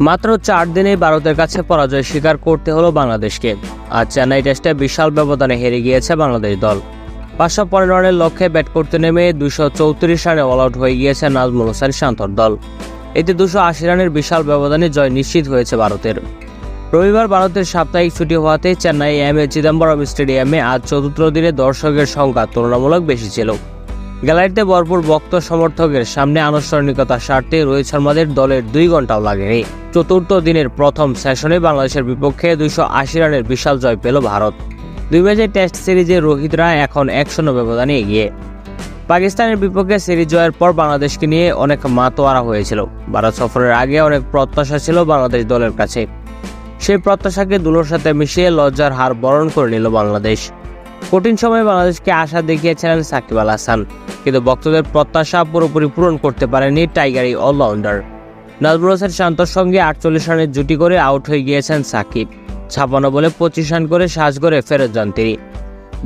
মাত্র চার দিনে ভারতের কাছে পরাজয় স্বীকার করতে হলো বাংলাদেশকে। আর চেন্নাই টেস্টে বিশাল ব্যবধানে হেরে গিয়েছে বাংলাদেশ দল। পাঁচশো পনেরো রানের লক্ষ্যে ব্যাট করতে নেমে দুশো চৌত্রিশ রানে অল আউট হয়ে গিয়েছে নাজমুল হোসেন শান্তর দল। এতে দুশো আশি রানের বিশাল ব্যবধানে জয় নিশ্চিত হয়েছে ভারতের। রবিবার ভারতের সাপ্তাহিক ছুটি হওয়াতে চেন্নাই এম এ চিদম্বরম স্টেডিয়ামে আজ চতুর্থ দিনে দর্শকের সংখ্যা তুলনামূলক বেশি ছিল। গ্যালারিতে ভরপুর ভক্ত সমর্থকের সামনে আনুষ্ঠানিকতা সারতে রোহিত শর্মাদের দলের দুই ঘন্টাও লাগেনি। চতুর্থ দিনের প্রথম সেশনে বাংলাদেশের বিপক্ষে দুইশো আশি রানের বিশাল জয় পেল ভারত। দুই ম্যাচের টেস্ট সিরিজে রোহিতরা এখন এক শূন্য ব্যবধানে এগিয়ে। পাকিস্তানের বিপক্ষে সিরিজ জয়ের পর বাংলাদেশকে নিয়ে অনেক মাতোয়ারা হয়েছিল। ভারত সফরের আগে অনেক প্রত্যাশা ছিল বাংলাদেশ দলের কাছে। সেই প্রত্যাশাকে দুলোর সাথে মিশিয়ে লজ্জার হার বরণ করে নিল বাংলাদেশ। কঠিন সময়ে বাংলাদেশকে আশা দেখিয়েছিলেন সাকিব আল হাসান। কিন্তু ভক্তদের প্রত্যাশা পুরোপুরি পূরণ করতে পারেনি টাইগার এই অলরাউন্ডার। নাজমুল হোসেন শান্তর সঙ্গে আটচল্লিশ রানের জুটি করে আউট হয়ে গিয়েছেন সাকিব। ছাপানো বলে পঁচিশ রান করে সাজ করে ফেরত যান তিনি।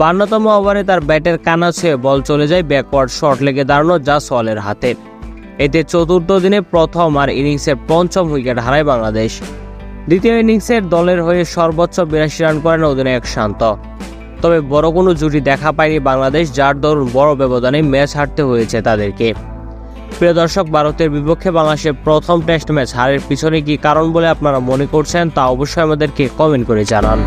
বান্নতম ওভারে তার ব্যাটের কানা ছুঁয়ে বল চলে যায় ব্যাকওয়ার্ড শট লেগে দাঁড়ানো যা সোয়ালের হাতে। এতে চতুর্থ দিনে প্রথম আর ইনিংসের পঞ্চম উইকেট হারায় বাংলাদেশ। দ্বিতীয় ইনিংসের দলের হয়ে সর্বোচ্চ বিরাশি রান করেন অধিনায়ক শান্ত। তবে বড় কোনো জুটি দেখা পায়নি বাংলাদেশ, যার দরুন বড় ব্যবধানে ম্যাচ হারতে হয়েছে তাদেরকে। প্রিয় দর্শক, ভারতের বিপক্ষে বাংলাদেশের প্রথম টেস্ট ম্যাচ হারের পিছনে কি কারণ বলে আপনারা মনে করছেন তা অবশ্যই আমাদেরকে কমেন্ট করে জানান।